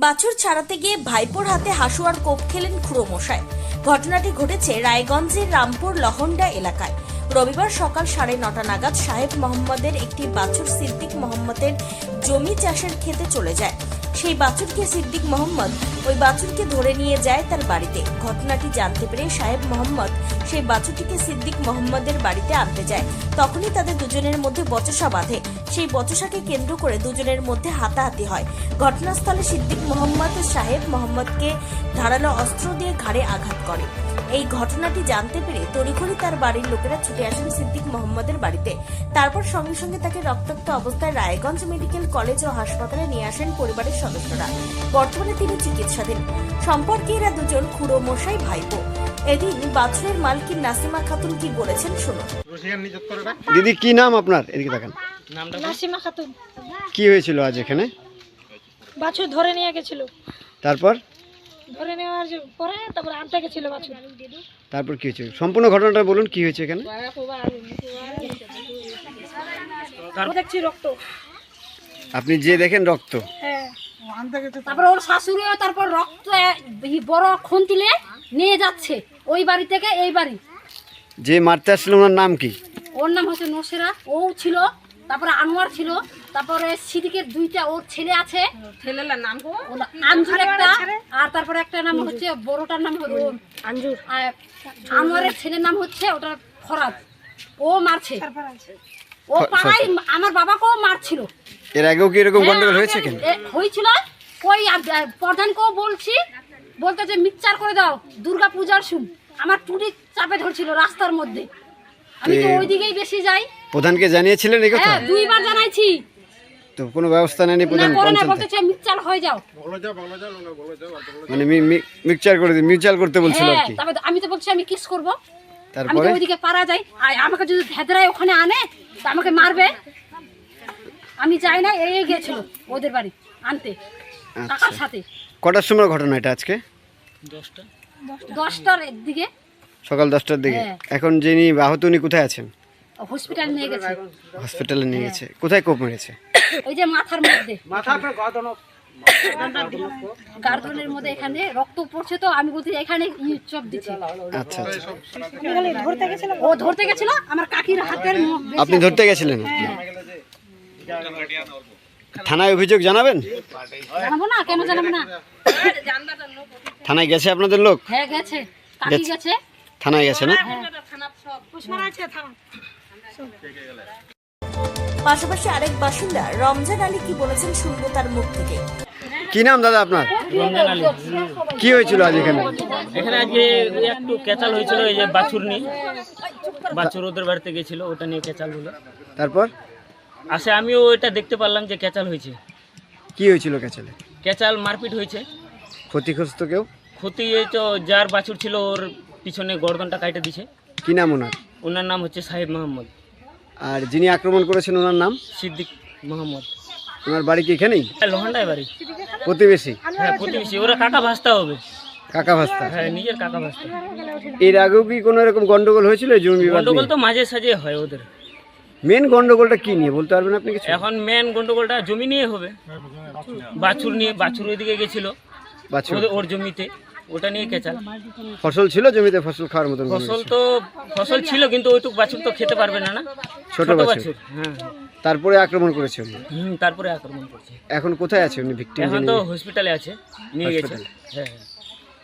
বাছুর ছাড়াতে গিয়ে ভাইপোর হাতে হাসুয়ার কোপ খেলেন খুড়ো মশাই। ঘটনাটি ঘটেছে রায়গঞ্জের রামপুর লহন্ডা এলাকায়। রবিবার সকাল সাড়ে নটা নাগাদ সাহেব মোহাম্মদের একটি বাছুর সিদ্দিক মোহাম্মদের জমি চাষের খেতে চলে যায়। সেই বাছুরকে সিদ্দিক মোহাম্মদ ওই বাছুরকে ধরে নিয়ে যায় তার বাড়িতে। ঘটনাটি জানতে পেরে সাহেব মোহাম্মদ সেই বাছুরটিকে সিদ্দিক মোহাম্মদের বাড়িতে আনতে যায়। তখনই তাদের দুজনের মধ্যে বচসা বাঁধে। সেই বচসাকে কেন্দ্র করে দুজনের মধ্যে হাতাহাতি হয়। ঘটনাস্থলে সিদ্দিক মোহাম্মদ সাহেব মোহাম্মদকে ধারালো অস্ত্র দিয়ে ঘাড়ে আঘাত করে। এই ঘটনাটি জানতে পেরে তড়িঘড়ি তার বাড়ির লোকেরা ছুটে আসেন সিদ্দিক মোহাম্মদের বাড়িতে। তারপর সঙ্গে সঙ্গে তাকে রক্তাক্ত অবস্থায় রায়গঞ্জ মেডিকেল কলেজ ও হাসপাতালে নিয়ে আসেন পরিবারের সদস্যরা। বর্তমানে তিনি চিকিৎসাধীন। সম্পর্কে এরা দুজন খুড়ো মশাই ভাইপো। এদিন বাছুরের মালকিন নাসিমা খাতুন কি বলেছেন শুনুন। দিদি কি নাম আপনার? এদিকে দেখেন নাসিমা খাতুন। কি হয়েছিল আজ এখানে? বাছুর ধরে নিয়ে গেছিল। তারপর? ধরে নেওয়ার পরে তারপর আনতে গেছিল বাছুর। তারপর কি হয়েছে? সম্পূর্ণ ঘটনাটা বলুন কি হয়েছে এখানে? দেখছি রক্ত। আপনি যে দেখেন রক্ত। হ্যাঁ। তারপর ওর শাশুড়িও তারপর রক্ত বড় খুন্তিলে নিয়ে যাচ্ছে ওই বাড়ি থেকে এই বাড়ি। যে মারতে আসছিল ওনার নাম কি? ওর নাম হচ্ছে নসেরা। ও ছিল তারপরে আনোয়ার ছিল। তারপরে সিদিকের দুইটা ওর ছেলে আছে। ছেলের নাম আঞ্জুর একটা আর তারপরে একটা নাম হচ্ছে বড়টার নাম হলো আঞ্জুর। আনোয়ারের ছেলের নাম হচ্ছে ওটা ফরাদ ও মারছে। ও পাড়ায় আমার বাবাকেও মারছিল। এর আগেও কি এরকম গন্ডগোল হ্যাঁ, হয়েছে আগে কেন? এ- হয়েছিল। কই প্রধানকেও বলছি বলতে যে মিক্সচার করে দাও দুর্গা পূজার শুন আমার টুটি চাপে ধরছিল রাস্তার মধ্যে। আমি তো ওইদিকেই বেশি যাই। প্রধানকে জানিয়েছিলেন এই কথা? হ্যাঁ দুইবার জানাইছি। তো কোনো ব্যবস্থা নেয়নি না প্রধান হয়ে মানে মিক্সচার করে দিই মিউচুয়াল করতে বলছিল আর হ্যাঁ কি। আমি তো বলছি আমি কিস করব। তারপরে? ওইদিকে পারা যাই আর আমাকে যদি ভেদরায় ওখানে আনে তা আমাকে মারবে। আমি যাই না এই গেছিল ওদের বাড়ি আনতে আচ্ছা। সাথে। কটার সময় ঘটনা এটা আজকে? দশটার দিকে। সকাল দশটার দিকে। হ্যাঁ। এখন যিনি আহত উনি কোথায় আছেন? হসপিটাল নিয়ে গেছে। হসপিটালে নিয়ে গেছে। কোথায় কোপ মেরেছে? ওই যে মাথার মধ্যে। গার্ডনের মধ্যে এখানে রক্ত পড়ছে তো আমি বলছি এখানে চপ দিচ্ছি। আচ্ছা আচ্ছা। ও ধরতে গেছিল? আমার কাকির হাতের আপনি ধরতে গেছিলেন? হ্যাঁ। থানায় অভিযোগ জানাবেন? জানাব না? কেন জানাব না? থানায় গেছে আপনাদের লোক? হ্যাঁ গেছে। কাকি গেছে। থানায় গেছে না? পাশাপাশি আরেক বাসিন্দা রমজান আলী কি বলেছেন শুনব তার মুখ থেকে। কি নাম দাদা আপনার? কি হয়েছিল আজ এখানে? এখানে আজকে একটু কেচাল হয়েছিল এই যে বাছুর নিয়ে। বাছুর ওদের বাড়িতে গেছিল ওটা নিয়ে কেচাল হলো। তারপর? আসে আমিও ওইটা দেখতে পারলাম যে কেচাল হয়েছে। কি হয়েছিল ক্যাচালে কেচাল মারপিট হয়েছে। ক্ষতিগ্রস্ত কেউ? ক্ষতি এই তো যার বাছুর ছিল ওর পিছনে গর্দনটা কাটে দিছে। কি নাম ওনার? ওনার নাম হচ্ছে সাহেব মোহাম্মদ আর যিনি আক্রমণ করেছেন ওনার নাম? সিদ্দিক মোহাম্মদ। ওনার বাড়ি কি এখানেই? লোহান্ডায় বাড়ি। প্রতিবেশী? হ্যাঁ প্রতিবেশী। ওরা কাকা ভাস্তা হবে। কাকা ভাস্তা? হ্যাঁ নিজের কাকা ভাস্তা। এর আগেও কি কোনো এরকম গন্ডগোল হয়েছিল জমি বিবাদ গন্ডগোল তো মাঝে সাঝে হয় ওদের। মেন গন্ডগোলটা কি নিয়ে? বলতে পারবেন আপনি কিছু? এখন মেন গন্ডগোলটা জমি নিয়ে হবে। বাছুর নিয়ে বাছুর ওইদিকে গেছিল। বাছুর। ওর জমিতে। ওটা নিয়ে কেচাল ফসল ছিল জমিতে ফসল খাওয়ার মতন ফসল তো ফসল ছিল কিন্তু ওইটুক বাছুর তো খেতে পারবে না না? ছোট বাছুর। হ্যাঁ। তারপরে আক্রমণ করেছে উনি? হুম তারপরে আক্রমণ করছে। এখন কোথায় আছে উনি ভিক্টিম এখন তো হসপিটালে আছে নিয়ে গেছে? হ্যাঁ হ্যাঁ।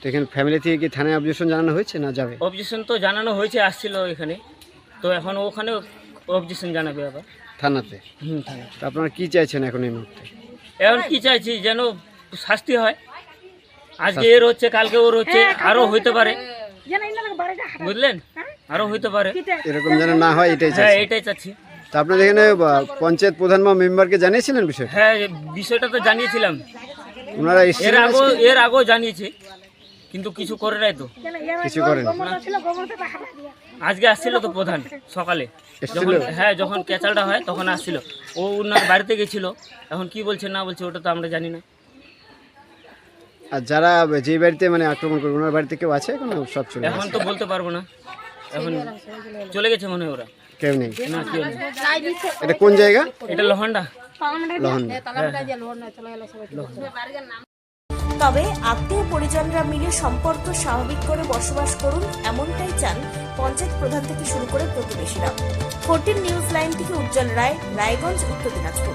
তো এখানে ফ্যামিলি থেকে কি থানায় অবজেকশন জানানো হয়েছে না যাবে? অবজেকশন তো জানানো হয়েছে আসছিল এখানে। তো এখন ওখানে অবজেকশন জানাবে আবার। থানাতে? হুম থানা তো আপনারা কি চাইছেন এখন এই মুহূর্তে? এখন কি চাইছি যেন শাস্তি হয়। আজকে এর হচ্ছে কালকে ওর হচ্ছে আরও হইতে পারে। বুঝলেন? আরও হইতে পারে। এরকম যেন না হয় এটাই হ্যাঁ এটাই চাচ্ছি। তো আপনাদের এখানে পঞ্চায়েত প্রধান বা মেম্বারকে জানিয়েছিলেন বিষয় হ্যাঁ বিষয়টা তো জানিয়েছিলাম। ওনারা এর আগেও এর আগেও জানিয়েছি কিন্তু কিছু করে নাই তো। কিছু করেন আজকে আসছিল তো প্রধান সকালে। যখন হ্যাঁ যখন ক্যাচালটা হয় তখন আসছিল। ও ওনার বাড়িতে গেছিল। এখন কি বলছে না বলছে ওটা তো আমরা জানি না। আর যারা যে বাড়িতে মানে আক্রমণ করবে ওনার বাড়িতে কেউ আছে? এখন সব চলে এখন তো বলতে পারব না। এখন চলে গেছে মনে হয় ওরা। কেউ নেই। এটা কোন জায়গা? এটা লোহান্ডা। সবাই। তবে আত্মীয় পরিজনরা মিলে সম্পর্ক স্বাভাবিক করে বসবাস করুন এমনটাই চান পঞ্চায়েত প্রধান থেকে শুরু করে প্রতিবেশীরা ফোরটিন নিউজ লাইন থেকে উজ্জ্বল রায় রায়গঞ্জ উত্তর দিনাজপুর।